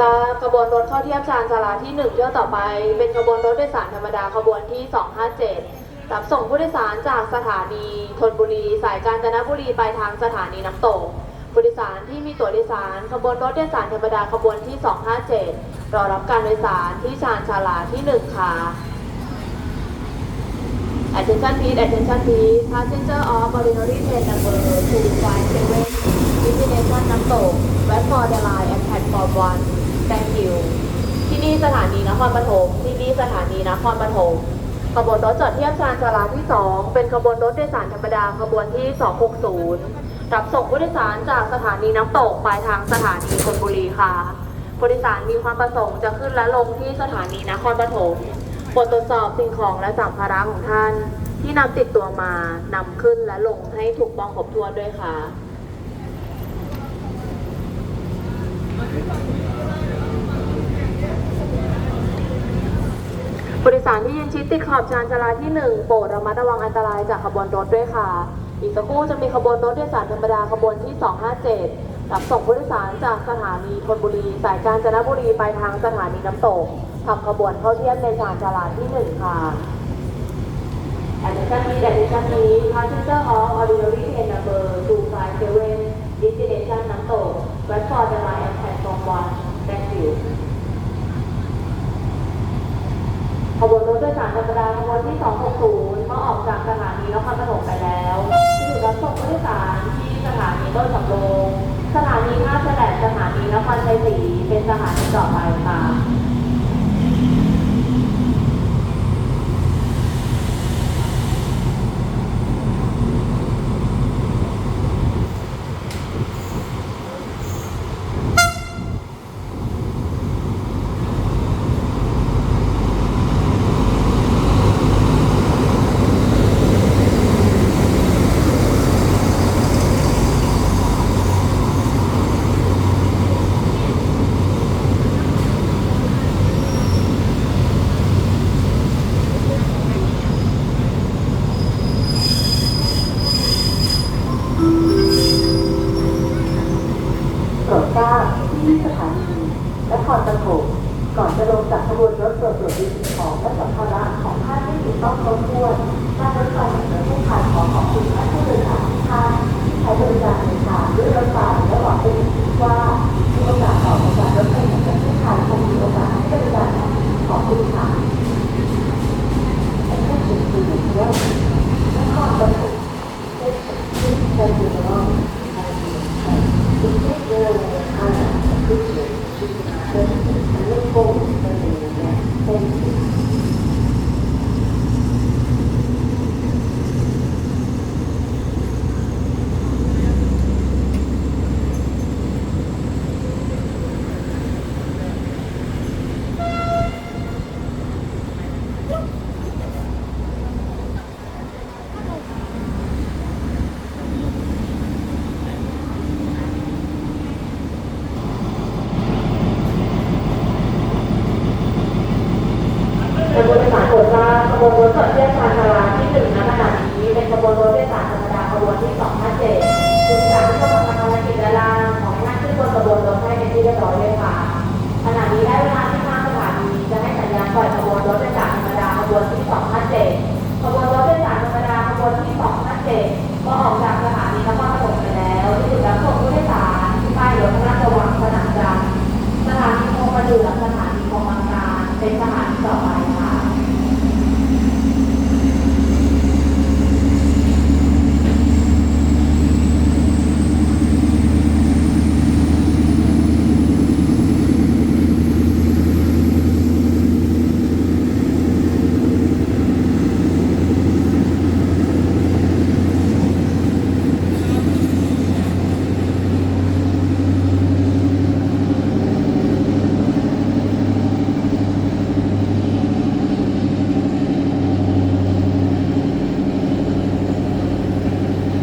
ทราบขบวนรถเข้าเทียบชานชาลาที่ 1เที่ยวต่อไป เป็นขบวนรถโดยสารธรรมดาขบวนที่ 257รับส่งผู้โดยสารจากสถานีธนบุรี สายกาญจนบุรีไปทางสถานีน้ำตกผู้โดยสารที่มีตั๋วโดยสารขบวนรถโดยสารธรรมดาขบวนที่ 257 รอรับการโดยสารที่ชานชาลาที่ 1 ค่ะ Attention please, attention please. Passenger of ordinary train number 257 destination น้ำตก wait for the line at platform 1 Thank you. ที่นี่ สถานีนครปฐมที่นี่สถานีนครปฐมขบวนรถจอดเทียบชานชาลาที่ 2 เป็นขบวนรถโดยสารธรรมดาขบวนที่ 260 รับส่งผู้โดยสารจากสถานีน้ำตกปลายทางสถานีธนบุรีค่ะผู้โดยสารมีความประสงค์จะขึ้นและลงที่สถานีนครปฐมบทตรวจสอบสิ่งของและสัมภาระของท่าน ที่นำติดตัวมานำขึ้นและลงให้ถูกต้องครบถ้วนด้วยค่ะ ผู้โดยสารที่ยืนชิดติดขอบชานชาลาที่ 1 โปรดระมัดระวังอันตรายจากขบวนรถด้วยค่ะ อีกสักครู่จะมีขบวนรถโดยสารธรรมดาขบวนที่ 257 รับส่งผู้โดยสารจากสถานีธนบุรี สายกาญจนบุรีไปทางสถานีน้ำตกทำขบวนเข้าเทียบในชานชาลาที่ 1 ค่ะ Attention please, attention please. Passenger of ordinary train number 257 destination น้ำตก wait for the line at platform 1 Thank you. ข บวนรถโดยสารธรรมดาขบวนที่ 260เมื่อออกจากสถานีนครปฐมไปแล้วจะอยู่รับส่งผู้โดยสารที่สถานีต้นสำโรงสถานีท่าแสลบสถานีนครชัยศรีเป็นสถานีต่อไปค่ะ โปรด ทราบที่สถานีนครปฐมก่อนจะลงจากขบวนรถตรวจตรวจดีสิ่งของและสัมภาระของท่านให้ถูกต้องครบถ้วนการรถไฟแห่งประเทศไทยขอขอบคุณท่านผู้โดยสารทุกท่านที่ใช้บริการเดินทางด้วยรถไฟและหวังเป็นอย่างยิ่งว่ามีโอกาสต่อไปการรถไฟแห่งประเทศไทยคงมีโอกาสให้บริการขอบคุณค่ะ Attention please, welcome. นครปฐม This is Terminal We take very honor and appreciate your presence Thank you. วนรถจอดเทียบชานชาที่หนึ่งณขณะนี้เป็นขบวนรถโดยสารธรรมดาขบวนที่257คุณสารที่กำลังทำภารกิจและลาของหนั่งขึ้นบนขบวนรถให้เป็นที่เรียบร้อยเลยค่ะขณะนี้ได้เวลา